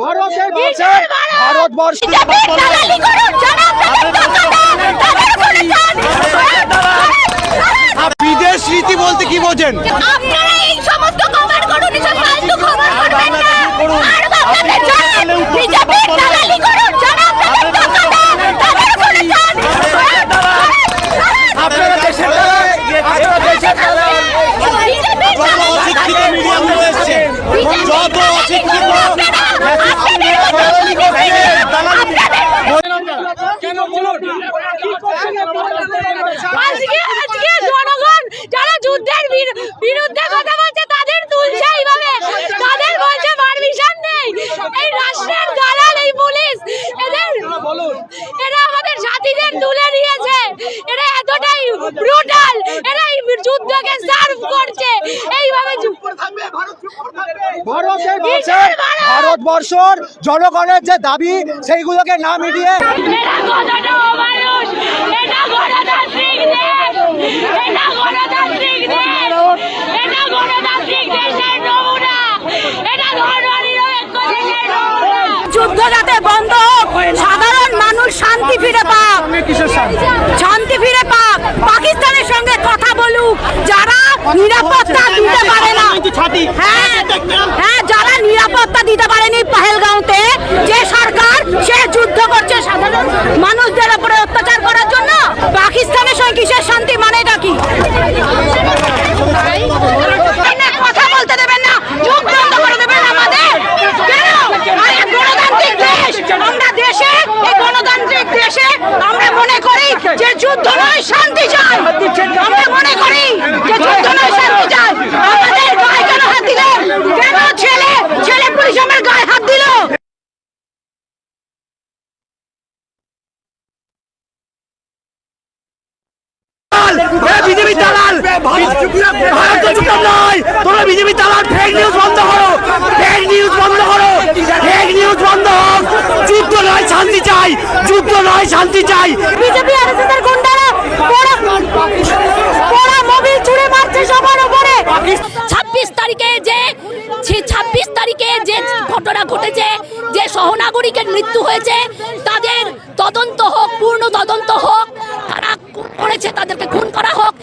ভারতের ভারতবর্ষ। বিদেশ রীতি বলতে কি বোঝেন? বিরুদ্ধে কথা বলছে তাদের তুলছে এইভাবে। তাদের বলছে পারমিশন নেই। এই রাষ্ট্রের দালাল এই পুলিশ এদের এরা আমাদের সাথীদের তুলে নিয়েছে। এরা এতটাই ব্রুটাল এরা এই যুদ্ধকে সার্ভ করছে। এইভাবে ভারতবর্ষর জনগণের যে দাবি সেইগুলোকে না মিটিয়ে এরা কতটা অমানুষ এটা গণতান্ত্রিক দেশ এটা গণতান্ত্রিক দেশ এটা গণতান্ত্রিক দেশের নমুনা এটা ধর্মনিরপেক্ষ দেশের নমুনা যুদ্ধ যাতে বন্ধ হোক, সাধারণ মানুষ শান্তি ফিরে পাক। শান্তি ফিরে পাক। পাকিস্তানের সঙ্গে কথা বলুক। যারা নিরাপত্তা দিতে পারে না। হ্যাঁ হ্যাঁ যারা নিরাপত্তা দিতে পারেনি পাহেলগাঁওতে যে সরকার সে যুদ্ধ করছে সাধারণ মানুষদের উপরে অত্যাচার করার জন্য পাকিস্তানের সঙ্গে কিসের শান্তি মানে এটা কি কথা বলতে দেবেন না চোখ বন্ধ করে দেবেন আমাদের কেন আরে গণতান্ত্রিক দেশ আমরা দেশে এই গণতান্ত্রিক দেশে আমরা মনে করি যে যুদ্ধ নয়, শান্তি চাই। আমরা মনে করি যে যুদ্ধ নয়, শান্তি চাই। আমাদের গায়ে কেন হাত দিলেন কেন ছেলে ছেলে পুলিশ আমার গায়ে হাত দিল? নিউজ বন্ধ করো। ফেক নিউজ বন্ধ নিউজ বন্ধ যুদ্ধ নয়, শান্তি চাই যুদ্ধ নয়, শান্তি চাই। বিজেপি আরএসএস এর গুন্ডারা পোড়া পোড়া মোবিল ছুড়ে মারছে সবার উপরে। ছাব্বিশ তারিখে যে ছাব্বিশ তারিখে যে ঘটনা ঘটেছে, যে সহনাগরিকের মৃত্যু হয়েছে, তাদের তদন্ত হোক, পূর্ণ তদন্ত হোক, তারা করেছে, তাদেরকে খুন করা হোক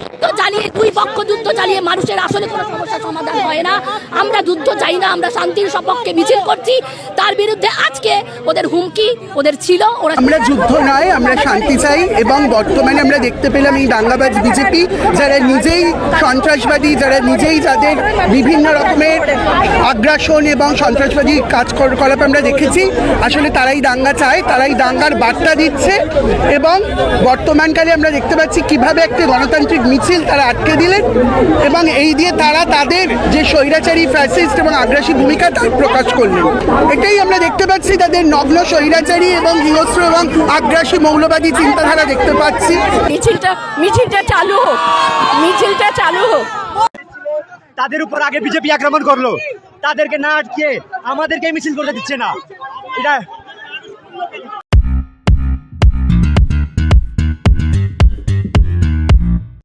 যুদ্ধ চালিয়ে দুই পক্ষ যুদ্ধ চালিয়ে মানুষের আসলে কোনো সমস্যার সমাধান হয় না। আমরা যুদ্ধ চাই না আমরা শান্তির সপক্ষে মিছিল করছি। তার বিরুদ্ধে আজকে ওদের হুমকি ওদের ছিল ওরা আমরা যুদ্ধ নয় আমরা শান্তি চাই এবং বর্তমানে আমরা দেখতে পেলাম এই দাঙ্গাবাজ বিজেপি যারা নিজেই সন্ত্রাসবাদী যারা নিজেই যাদের বিভিন্ন রকমের আগ্রাসন এবং সন্ত্রাসবাদী কাজ কলাপ আমরা দেখেছি আসলে তারাই দাঙ্গা চায় তারাই দাঙ্গার বার্তা দিচ্ছে এবং বর্তমানকালে আমরা দেখতে পাচ্ছি কীভাবে একটা গণতান্ত্রিক মিছিল তারা আটকে দিলেন এবং এই দিয়ে তারা তাদের যে স্বৈরাচারী ফ্যাসিস্ট এবং আগ্রাসী ভূমিকা তার প্রকাশ করলেন। এটাই আমরা দেখতে পাচ্ছি তাদের নগ্ন স্বৈরাচারী এবং হিংস্র এবং আগ্রাসী মৌলবাদী চিন্তাধারা দেখতে পাচ্ছি। মিছিলটা মিছিলটা চালু হোক মিছিলটা চালু হোক। তাদের উপর আগে বিজেপি আক্রমণ করল। তাদেরকে না আটকে আমাদেরকে মিছিল করতে দিচ্ছে না। এটা